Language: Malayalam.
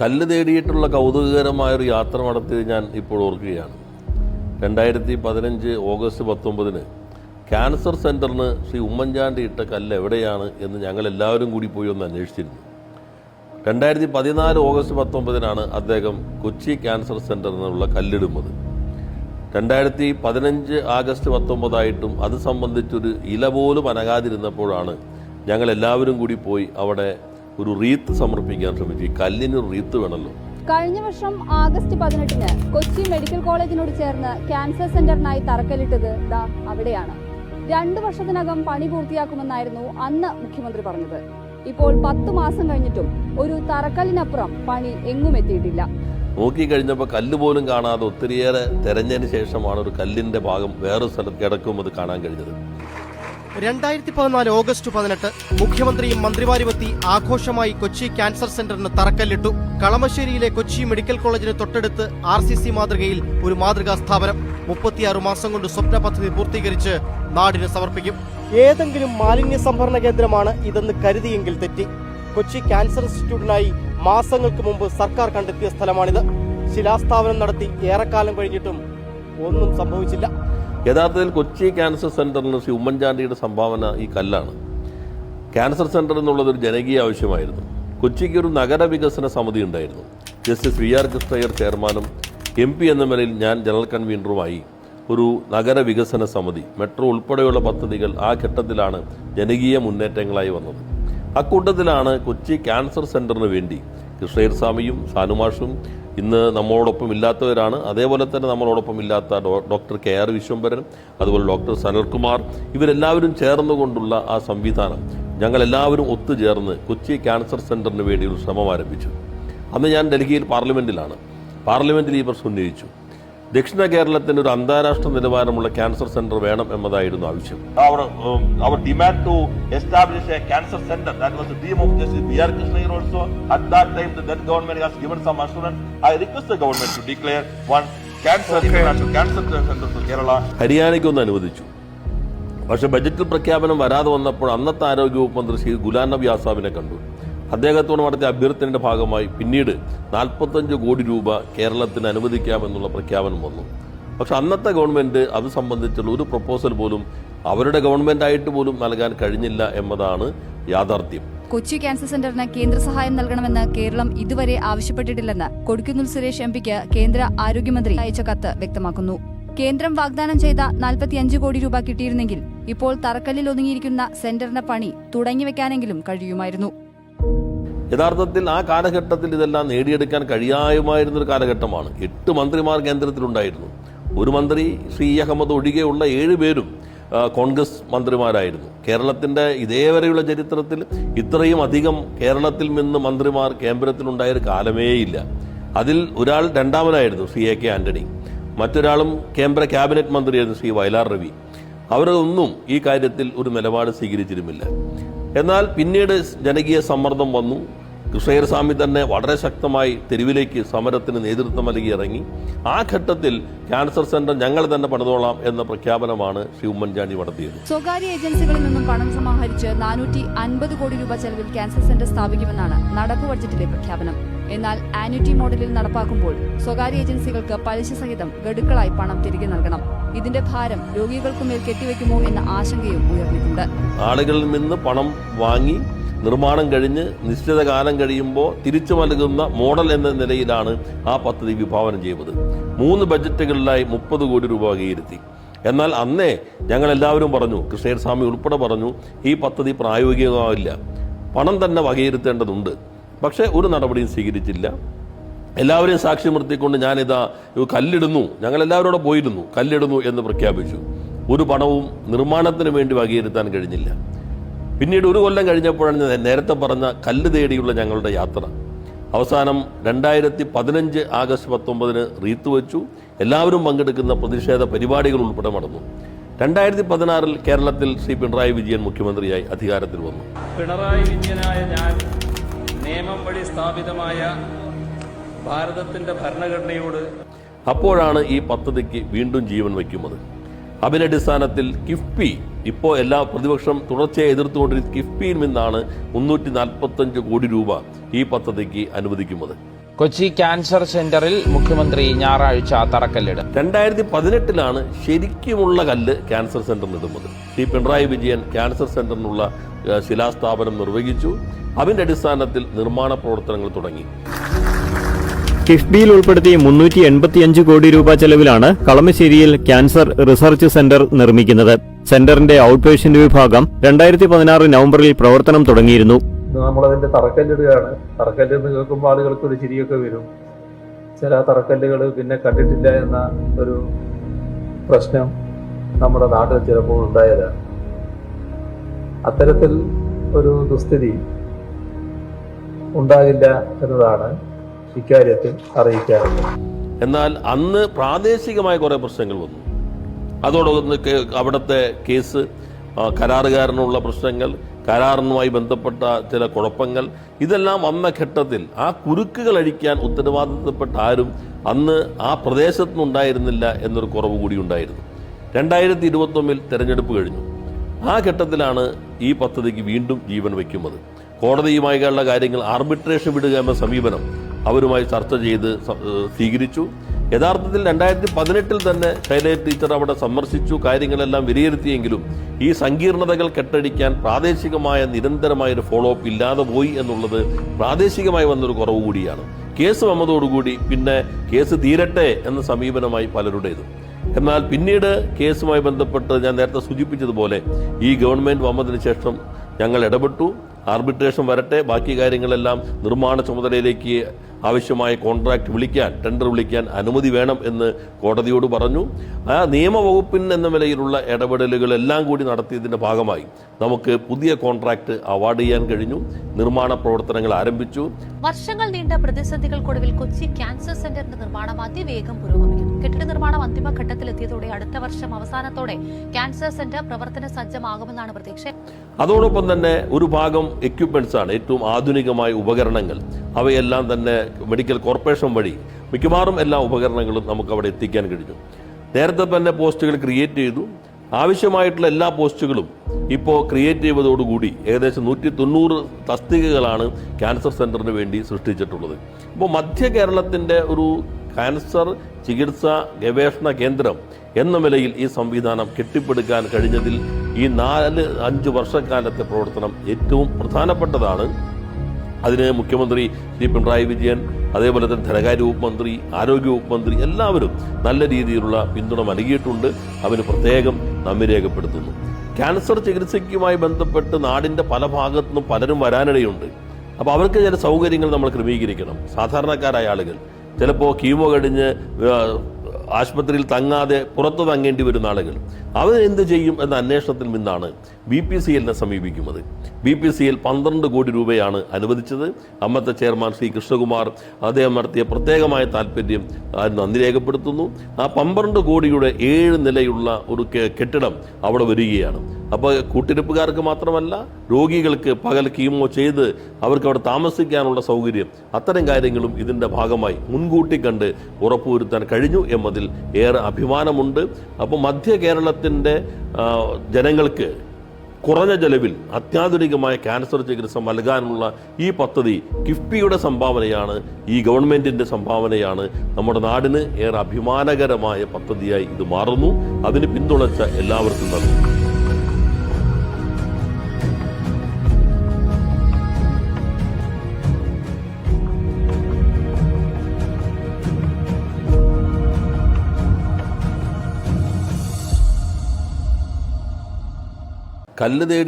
കല്ല് തേടിയിട്ടുള്ള കൗതുകകരമായൊരു യാത്ര നടത്തിയത് ഞാൻ ഇപ്പോൾ ഓർക്കുകയാണ്. രണ്ടായിരത്തി പതിനഞ്ച് ഓഗസ്റ്റ് പത്തൊമ്പതിന് ക്യാൻസർ സെന്ററിന് ശ്രീ ഉമ്മൻചാണ്ടി ഇട്ട കല്ല് എവിടെയാണ് എന്ന് ഞങ്ങൾ എല്ലാവരും കൂടി പോയി ഒന്ന് അന്വേഷിച്ചിരുന്നു. രണ്ടായിരത്തി പതിനാല് ഓഗസ്റ്റ് പത്തൊമ്പതിനാണ് അദ്ദേഹം കൊച്ചി ക്യാൻസർ സെന്ററിനുള്ള കല്ലിടുന്നത്. രണ്ടായിരത്തി പതിനഞ്ച് ആഗസ്റ്റ് പത്തൊമ്പതായിട്ടും അത് സംബന്ധിച്ചൊരു ഇല പോലും അനങ്ങാതിരുന്നപ്പോഴാണ് ഞങ്ങൾ എല്ലാവരും കൂടി പോയി അവിടെ ഒരു റീത്ത് സമർപ്പിക്കാൻ ശ്രമിച്ചു. ഈ കല്ലിന് റീത്ത് വേണമല്ലോ. കഴിഞ്ഞ വർഷം ആഗസ്റ്റ് പതിനെട്ടിന് കൊച്ചി മെഡിക്കൽ കോളേജിനോട് ചേർന്ന് ക്യാൻസർ സെന്ററിനായി തറക്കല്ലിട്ടത് ദാ അവിടെയാണ്. രണ്ടു വർഷത്തിനകം പണി പൂർത്തിയാക്കുമെന്നായിരുന്നു അന്ന് മുഖ്യമന്ത്രി പറഞ്ഞത്. ഇപ്പോൾ പത്ത് മാസം കഴിഞ്ഞിട്ടും ഒരു തറക്കല്ലിനപ്പുറം പണി എങ്ങും എത്തിയിട്ടില്ല. നോക്കിക്കഴിഞ്ഞപ്പോൾ കല്ല് പോലും കാണാതെ ഒത്തിരിയേറെ തെരഞ്ഞതിന് ശേഷമാണ് ഒരു കല്ലിന്റെ ഭാഗം വേറെ സ്ഥലത്ത് കിടക്കും അത് കാണാൻ കഴിഞ്ഞത്. രണ്ടായിരത്തി പതിനാല് ഓഗസ്റ്റ് പതിനെട്ട് മുഖ്യമന്ത്രിയും മന്ത്രിമാരുമെത്തി ആഘോഷമായി കൊച്ചി ക്യാൻസർ സെന്ററിന് തറക്കല്ലിട്ടു. കളമശ്ശേരിയിലെ കൊച്ചി മെഡിക്കൽ കോളേജിന് തൊട്ടടുത്ത് ആർ സി സി മാതൃകയിൽ ഒരു മാതൃകാ സ്ഥാപനം. മുപ്പത്തിയാറ് മാസം കൊണ്ട് സ്വപ്ന പദ്ധതി പൂർത്തീകരിച്ച് നാടിന് സമർപ്പിക്കും. ഏതെങ്കിലും മാലിന്യ സംഭരണ കേന്ദ്രമാണ് ഇതെന്ന് കരുതിയെങ്കിൽ തെറ്റി. കൊച്ചി ക്യാൻസർ ഇൻസ്റ്റിറ്റ്യൂട്ടിനായി മാസങ്ങൾക്ക് മുമ്പ് സർക്കാർ കണ്ടെത്തിയ സ്ഥലമാണിത്. ശിലാസ്ഥാപനം നടത്തി ഏറെക്കാലം കഴിഞ്ഞിട്ടും ഒന്നും സംഭവിച്ചില്ല. യഥാർത്ഥത്തിൽ കൊച്ചി ക്യാൻസർ സെന്ററിന് ശ്രീ ഉമ്മൻചാണ്ടിയുടെ സംഭാവന ഈ കല്ലാണ്. ക്യാൻസർ സെന്റർ എന്നുള്ളത് ഒരു ജനകീയ ആവശ്യമായിരുന്നു. കൊച്ചിക്ക് ഒരു നഗര വികസന സമിതി ഉണ്ടായിരുന്നു. ജസ്റ്റിസ് വി ആർ കൃഷ്ണയ്യർ ചെയർമാനും എം പി എന്ന നിലയിൽ ഞാൻ ജനറൽ കൺവീനറുമായി ഒരു നഗര വികസന സമിതി മെട്രോ ഉൾപ്പെടെയുള്ള പദ്ധതികൾ ആ ഘട്ടത്തിലാണ് ജനകീയ മുന്നേറ്റങ്ങളായി വന്നത്. അക്കൂട്ടത്തിലാണ് കൊച്ചി ക്യാൻസർ സെന്ററിന് വേണ്ടി കൃഷ്ണയ്യർ സ്വാമിയും സാനുമാഷും ഇന്ന് നമ്മളോടൊപ്പം ഇല്ലാത്തവരാണ്. അതേപോലെ തന്നെ നമ്മളോടൊപ്പം ഇല്ലാത്ത ഡോക്ടർ കെ ആർ വിശ്വംഭരൻ അതുപോലെ ഡോക്ടർ സനൽകുമാർ ഇവരെല്ലാവരും ചേർന്നുകൊണ്ടുള്ള ആ സംവിധാനം ഞങ്ങളെല്ലാവരും ഒത്തുചേർന്ന് കൊച്ചി ക്യാൻസർ സെന്ററിന് വേണ്ടി ഒരു ശ്രമം ആരംഭിച്ചു. അന്ന് ഞാൻ ഡൽഹിയിൽ പാർലമെന്റിലാണ് പാർലമെന്റിൽ ഈ പ്രശ്നം ഉന്നയിച്ചു. ദക്ഷിണ കേരളത്തിന് ഒരു അന്താരാഷ്ട്ര നിലവാരമുള്ള ക്യാൻസർ സെന്റർ വേണം എന്നതായിരുന്നു ആവശ്യം. അവർ demand to establish a cancer centre justice also at time government has given some assurance I request government to declare one cancer cancer centre to Kerala ഹരിയാനയ്ക്കൊന്ന് അനുവദിച്ചു. പക്ഷെ ബജറ്റിൽ പ്രഖ്യാപനം വരാതെ വന്നപ്പോൾ അന്നത്തെ ആരോഗ്യവകുപ്പ് മന്ത്രി ശ്രീ ഗുലാം നബി ആസാബിനെ കണ്ടു. അദ്ദേഹത്തോട് നടത്തിയ അഭ്യർത്ഥനയുടെ ഭാഗമായി പിന്നീട് നാൽപ്പത്തഞ്ച് കോടി രൂപ കേരളത്തിന് അനുവദിക്കാമെന്നുള്ള പ്രഖ്യാപനം വന്നു. പക്ഷെ അന്നത്തെ ഗവൺമെന്റ് അത് സംബന്ധിച്ചുള്ള ഒരു പ്രപ്പോസൽ പോലും അവരുടെ ഗവൺമെന്റ് ആയിട്ട് പോലും നൽകാൻ കഴിഞ്ഞില്ല എന്നതാണ് യാഥാർത്ഥ്യം. കൊച്ചി ക്യാൻസർ സെന്ററിന് കേന്ദ്ര സഹായം നൽകണമെന്ന് കേരളം ഇതുവരെ ആവശ്യപ്പെട്ടിട്ടില്ലെന്ന് കൊടിക്കുന്നിൽ സുരേഷ് എം പിക്ക് കേന്ദ്ര ആരോഗ്യമന്ത്രി അയച്ച കത്ത് വ്യക്തമാക്കുന്നു. കേന്ദ്രം വാഗ്ദാനം ചെയ്ത 45 കോടി രൂപ കിട്ടിയിരുന്നെങ്കിൽ ഇപ്പോൾ തറക്കല്ലിൽ ഒതുങ്ങിയിരിക്കുന്ന സെന്ററിന്റെ പണി തുടങ്ങിവെക്കാനെങ്കിലും കഴിയുമായിരുന്നു. യഥാർത്ഥത്തിൽ ആ കാലഘട്ടത്തിൽ ഇതെല്ലാം നേടിയെടുക്കാൻ കഴിയാമായിരുന്ന ഒരു കാലഘട്ടമാണ്. എട്ട് മന്ത്രിമാർ കേന്ദ്രത്തിലുണ്ടായിരുന്നു. ഒരു മന്ത്രി ശ്രീ അഹമ്മദ് ഒഴികെയുള്ള ഏഴ് പേരും കോൺഗ്രസ് മന്ത്രിമാരായിരുന്നു. കേരളത്തിന്റെ ഇതേവരെയുള്ള ചരിത്രത്തിൽ ഇത്രയും അധികം കേരളത്തിൽ നിന്ന് മന്ത്രിമാർ കേന്ദ്രത്തിലുണ്ടായ ഒരു കാലമേയില്ല അതിൽ ഒരാൾ രണ്ടാമനായിരുന്നു ശ്രീ എ. കെ. ആന്റണി. മറ്റൊരാളും കേന്ദ്ര ക്യാബിനറ്റ് മന്ത്രിയായിരുന്നു ശ്രീ വയലാർ രവി. അവരൊന്നും ഈ കാര്യത്തിൽ ഒരു നിലപാട് സ്വീകരിച്ചിരുമില്ല എന്നാൽ പിന്നീട് ജനകീയ സമ്മർദ്ദം വന്നു. കൃഷ്ണയ്യർ സ്വാമി തന്നെ വളരെ ശക്തമായി തെരുവിലേക്ക് സമരത്തിന് നേതൃത്വം നൽകി ഇറങ്ങി. ആ ഘട്ടത്തിൽ ക്യാൻസർ സെന്റർ ഞങ്ങൾ തന്നെ പണിതോളാം എന്ന പ്രഖ്യാപനമാണ് ശ്രീ ഉമ്മൻചാണ്ടി നടത്തിയത്. സ്വകാര്യ ഏജൻസികളിൽ നിന്നും പണം സമാഹരിച്ച് നാനൂറ്റി അൻപത് കോടി രൂപ ചെലവിൽ ക്യാൻസർ സെന്റർ സ്ഥാപിക്കുമെന്നാണ് നടപ്പ് ബഡ്ജറ്റിലെ പ്രഖ്യാപനം. എന്നാൽ ആന്യൂറ്റി മോഡലിൽ നടപ്പാക്കുമ്പോൾ സ്വകാര്യ ഏജൻസികൾക്ക് പലിശ സഹിതം ഗഡുക്കളായി പണം തിരികെ നൽകണം. ഇതിന്റെ ഭാരം രോഗികൾക്കുമേൽ കെട്ടിവെക്കുമോ എന്ന ആശങ്കയും ഉയർന്നിട്ടുണ്ട്. ആളുകളിൽ നിന്ന് പണം വാങ്ങി നിർമ്മാണം കഴിഞ്ഞ് നിശ്ചിത കാലം കഴിയുമ്പോൾ തിരിച്ചു നൽകുന്ന മോഡൽ എന്ന നിലയിലാണ് ആ പദ്ധതി വിഭാവനം ചെയ്തത്. മൂന്ന് ബജറ്റുകളിലായി മുപ്പത് കോടി രൂപ വകയിരുത്തി. എന്നാൽ അന്നേ ഞങ്ങൾ എല്ലാവരും പറഞ്ഞു കൃഷ്ണേർ സ്വാമി ഉൾപ്പെടെ പറഞ്ഞു ഈ പദ്ധതി പ്രായോഗികമാവില്ല. പണം തന്നെ വകയിരുത്തേണ്ടതുണ്ട്. പക്ഷേ ഒരു നടപടിയും സ്വീകരിച്ചില്ല. എല്ലാവരെയും സാക്ഷി നിർത്തിക്കൊണ്ട് ഞാനിതാ കല്ലിടുന്നു. ഞങ്ങൾ എല്ലാവരോടും പോയിരുന്നു. കല്ലിടുന്നു എന്ന് പ്രഖ്യാപിച്ചു. ഒരു പണവും നിർമ്മാണത്തിന് വേണ്ടി വകയിരുത്താൻ കഴിഞ്ഞില്ല. പിന്നീട് ഒരു കൊല്ലം കഴിഞ്ഞപ്പോഴാണ് നേരത്തെ പറഞ്ഞ കല്ല് തേടിയുള്ള ഞങ്ങളുടെ യാത്ര. അവസാനം രണ്ടായിരത്തി പതിനഞ്ച് ആഗസ്റ്റ് പത്തൊമ്പതിന് റീത്ത് വെച്ചു. എല്ലാവരും പങ്കെടുക്കുന്ന പ്രതിഷേധ പരിപാടികൾ ഉൾപ്പെടെ നടന്നു. രണ്ടായിരത്തി പതിനാറിൽ കേരളത്തിൽ ശ്രീ പിണറായി വിജയൻ മുഖ്യമന്ത്രിയായി അധികാരത്തിൽ വന്നു. പിണറായി വിജയനായ ഞാൻ നിയമം വഴി സ്ഥാപിതമായ ഭാരതത്തിന്റെ ഭരണഘടനയോട് അപ്പോഴാണ് ഈ പദ്ധതിക്ക് വീണ്ടും ജീവൻ വയ്ക്കുന്നത്. അതിനടിസ്ഥാനത്തിൽ കിഫ്ബി ഇപ്പോൾ എല്ലാ പ്രതിപക്ഷം തുടർച്ചയായി എതിർത്തുകൊണ്ടിരിക്കുന്ന കിഫ്ബിയിൽ നിന്നാണ് മുന്നൂറ്റി നാൽപ്പത്തഞ്ച് കോടി രൂപ ഈ പദ്ധതിക്ക് അനുവദിക്കുന്നത്. കൊച്ചി ക്യാൻസർ സെന്ററിൽ മുഖ്യമന്ത്രി ഞായറാഴ്ച തറക്കല്ലിടും. രണ്ടായിരത്തി പതിനെട്ടിലാണ് ശരിക്കുമുള്ള കല്ല് ക്യാൻസർ സെന്ററിന് ഇടുന്നത്. ശ്രീ പിണറായി വിജയൻ ക്യാൻസർ സെന്ററിനുള്ള ശിലാസ്ഥാപനം നിർവഹിച്ചു. അതിന്റെ അടിസ്ഥാനത്തിൽ നിർമ്മാണ പ്രവർത്തനങ്ങൾ തുടങ്ങി. കിഫ്ബിയിൽ ഉൾപ്പെടുത്തി മുന്നൂറ്റി എൺപത്തിയഞ്ച് കോടി രൂപ ചെലവിലാണ് കളമശ്ശേരിയിൽ ക്യാൻസർ റിസർച്ച് സെന്റർ നിർമ്മിക്കുന്നത്. സെന്ററിന്റെ ഔട്ട് പേഷ്യന്റ് വിഭാഗം രണ്ടായിരത്തി പതിനാറ് നവംബറിൽ പ്രവർത്തനം തുടങ്ങിയിരുന്നു. ഇന്ന് നമ്മളതിന്റെ തറക്കല്ലിടുകയാണ്. തറക്കല്ലെന്ന് കേൾക്കുമ്പോൾ ആളുകൾക്ക് ഒരു ചിരിയൊക്കെ വരും. ചില തറക്കല്ലുകൾ പിന്നെ കണ്ടിട്ടില്ല എന്ന ഒരു പ്രശ്നം നമ്മുടെ നാട്ടിൽ ചിലപ്പോൾ ഉണ്ടായതാണ്. അത്തരത്തിൽ ഒരു ദുസ്ഥിതി ഉണ്ടാകില്ല എന്നതാണ് ഇക്കാര്യത്തിൽ അറിയിക്കാറുള്ളത്. എന്നാൽ അന്ന് പ്രാദേശികമായ കുറേ പ്രശ്നങ്ങൾ വന്നു. അതോടൊപ്പം അവിടുത്തെ കേസ് കരാറുകാരനുള്ള പ്രശ്നങ്ങൾ കരാറിനുമായി ബന്ധപ്പെട്ട ചില കുഴപ്പങ്ങൾ ഇതെല്ലാം വന്ന ഘട്ടത്തിൽ ആ കുരുക്കുകൾ അഴിക്കാൻ ഉത്തരവാദിത്തപ്പെട്ട ആരും അന്ന് ആ പ്രദേശത്തുനിന്നുണ്ടായിരുന്നില്ല എന്നൊരു കുറവ് കൂടി ഉണ്ടായിരുന്നു. രണ്ടായിരത്തി ഇരുപത്തൊന്നിൽ തെരഞ്ഞെടുപ്പ് കഴിഞ്ഞു. ആ ഘട്ടത്തിലാണ് ഈ പദ്ധതിക്ക് വീണ്ടും ജീവൻ വയ്ക്കുന്നത്. കോടതിയുമായുള്ള കാര്യങ്ങൾ ആർബിട്രേഷൻ വിടുക എന്ന സമീപനം അവരുമായി ചർച്ച ചെയ്ത് സ്വീകരിച്ചു. യഥാർത്ഥത്തിൽ രണ്ടായിരത്തി പതിനെട്ടിൽ തന്നെ ശൈലജ ടീച്ചർ അവിടെ സന്ദർശിച്ചു കാര്യങ്ങളെല്ലാം വിലയിരുത്തിയെങ്കിലും ഈ സങ്കീർണതകൾ കെട്ടടിക്കാൻ പ്രാദേശികമായ നിരന്തരമായ ഒരു ഫോളോ അപ്പ് ഇല്ലാതെ പോയി എന്നുള്ളത് പ്രാദേശികമായി വന്നൊരു കുറവ് കൂടിയാണ്. കേസ് വന്നതോടുകൂടി പിന്നെ കേസ് തീരട്ടെ എന്ന സമീപനമായി പലരുടേതും. എന്നാൽ പിന്നീട് കേസുമായി ബന്ധപ്പെട്ട് ഞാൻ നേരത്തെ സൂചിപ്പിച്ചതുപോലെ ഈ ഗവൺമെന്റ് വന്നതിന് ശേഷം ഞങ്ങൾ ഇടപെട്ടു. ആർബിട്രേഷൻ വരട്ടെ ബാക്കി കാര്യങ്ങളെല്ലാം നിർമ്മാണ ചുമതലയിലേക്ക് ആവശ്യമായ കോൺട്രാക്ട് വിളിക്കാൻ ടെൻഡർ വിളിക്കാൻ അനുമതി വേണം എന്ന് കോടതിയോട് പറഞ്ഞു. ആ നിയമവകുപ്പിൻ എന്ന നിലയിലുള്ള ഇടപെടലുകളെല്ലാം കൂടി നടത്തിയതിന്റെ ഭാഗമായി നമുക്ക് പുതിയ കോൺട്രാക്ട് അവാർഡ് ചെയ്യാൻ കഴിഞ്ഞു. നിർമ്മാണ പ്രവർത്തനങ്ങൾ ആരംഭിച്ചു. വർഷങ്ങൾ നീണ്ട പ്രതിസന്ധികൾക്കൊടുവിൽ കൊച്ചി ക്യാൻസർ സെന്ററിന്റെ നിർമ്മാണം അതിവേഗം പുരോഗമിക്കുന്നു. കെട്ടിട നിർമ്മാണം അന്തിമഘട്ടത്തിലെത്തിയതോടെ അടുത്ത വർഷം അവസാനത്തോടെ ക്യാൻസർ സെന്റർ പ്രവർത്തന സജ്ജമാകുമെന്നാണ് പ്രതീക്ഷ. അതോടൊപ്പം തന്നെ ഒരു ഭാഗം എക്യുപ്മെന്റ്സ് ആണ്. ഏറ്റവും ആധുനികമായ ഉപകരണങ്ങൾ. അവയെല്ലാം തന്നെ മെഡിക്കൽ കോർപ്പറേഷൻ വഴി മിക്കവാറും എല്ലാ ഉപകരണങ്ങളും നമുക്ക് അവിടെ എത്തിക്കാൻ കഴിഞ്ഞു. നേരത്തെ തന്നെ പോസ്റ്റുകൾ ക്രിയേറ്റ് ചെയ്തു. ആവശ്യമായിട്ടുള്ള എല്ലാ പോസ്റ്റുകളും ഇപ്പോൾ ക്രിയേറ്റ് ചെയ്തതോടുകൂടി ഏകദേശം നൂറ്റി തൊണ്ണൂറ് തസ്തികകളാണ് ക്യാൻസർ സെന്ററിന് വേണ്ടി സൃഷ്ടിച്ചിട്ടുള്ളത്. ഇപ്പോൾ മധ്യ കേരളത്തിന്റെ ഒരു ക്യാൻസർ ചികിത്സ ഗവേഷണ കേന്ദ്രം എന്ന നിലയിൽ ഈ സംവിധാനം കെട്ടിപ്പടുക്കാൻ കഴിഞ്ഞതിൽ ഈ നാല് അഞ്ച് വർഷക്കാലത്തെ പ്രവർത്തനം ഏറ്റവും പ്രധാനപ്പെട്ടതാണ്. അതിന് മുഖ്യമന്ത്രി ശ്രീ പിണറായി വിജയൻ അതേപോലെ തന്നെ ധനകാര്യ വകുപ്പ് മന്ത്രി ആരോഗ്യ വകുപ്പ് മന്ത്രി എല്ലാവരും നല്ല രീതിയിലുള്ള പിന്തുണ നൽകിയിട്ടുണ്ട്. അവന് പ്രത്യേകം നന്ദി രേഖപ്പെടുത്തുന്നു. ക്യാൻസർ ചികിത്സയ്ക്കുമായി ബന്ധപ്പെട്ട് നാടിന്റെ പല ഭാഗത്തു നിന്നും പലരും വരാനിടയുണ്ട്. അപ്പോൾ അവർക്ക് ചില സൗകര്യങ്ങൾ നമ്മൾ ക്രമീകരിക്കണം. സാധാരണക്കാരായ ആളുകൾ. ചിലപ്പോൾ കീമോ കഴിഞ്ഞ് ആ, ആശുപത്രിയിൽ തങ്ങാതെ പുറത്തു തങ്ങേണ്ടി വരുന്ന ആളുകൾ. അവർ എന്ത് ചെയ്യും എന്ന അന്വേഷണത്തിൽ നിന്നാണ് ബി പി സി എല്ലിനെ സമീപിക്കുന്നത്. ബി പി സി എൽ പന്ത്രണ്ട് കോടി രൂപയാണ് അനുവദിച്ചത്. അമ്മത്തെ ചെയർമാൻ ശ്രീ കൃഷ്ണകുമാർ അദ്ദേഹം നടത്തിയ പ്രത്യേകമായ താല്പര്യം നന്ദി രേഖപ്പെടുത്തുന്നു. ആ പന്ത്രണ്ട് കോടിയുടെ ഏഴ് നിലയുള്ള ഒരു കെട്ടിടം അവിടെ വരികയാണ്. അപ്പോൾ കൂട്ടിരിപ്പുകാർക്ക് മാത്രമല്ല രോഗികൾക്ക് പകൽ കീമോ ചെയ്ത് അവർക്ക് അവിടെ താമസിക്കാനുള്ള സൗകര്യം. അത്തരം കാര്യങ്ങളും ഇതിന്റെ ഭാഗമായി മുൻകൂട്ടി കണ്ട് ഉറപ്പുവരുത്താൻ കഴിഞ്ഞു എന്നതിൽ ഏറെ അഭിമാനമുണ്ട്. അപ്പോൾ മധ്യ കേരളത്തിന്റെ ജനങ്ങൾക്ക് കുറഞ്ഞ ചെലവിൽ അത്യാധുനികമായ ക്യാൻസർ ചികിത്സ നൽകാനുള്ള ഈ പദ്ധതി കിഫ്ബിയുടെ സംഭാവനയാണ് ഈ ഗവൺമെന്റിന്റെ സംഭാവനയാണ്. നമ്മുടെ നാടിന് ഏറെ അഭിമാനകരമായ പദ്ധതിയായി ഇത് മാറുന്നു. അതിന് പിന്തുണച്ച എല്ലാവർക്കും നന്ദി. കല്ല് തേടി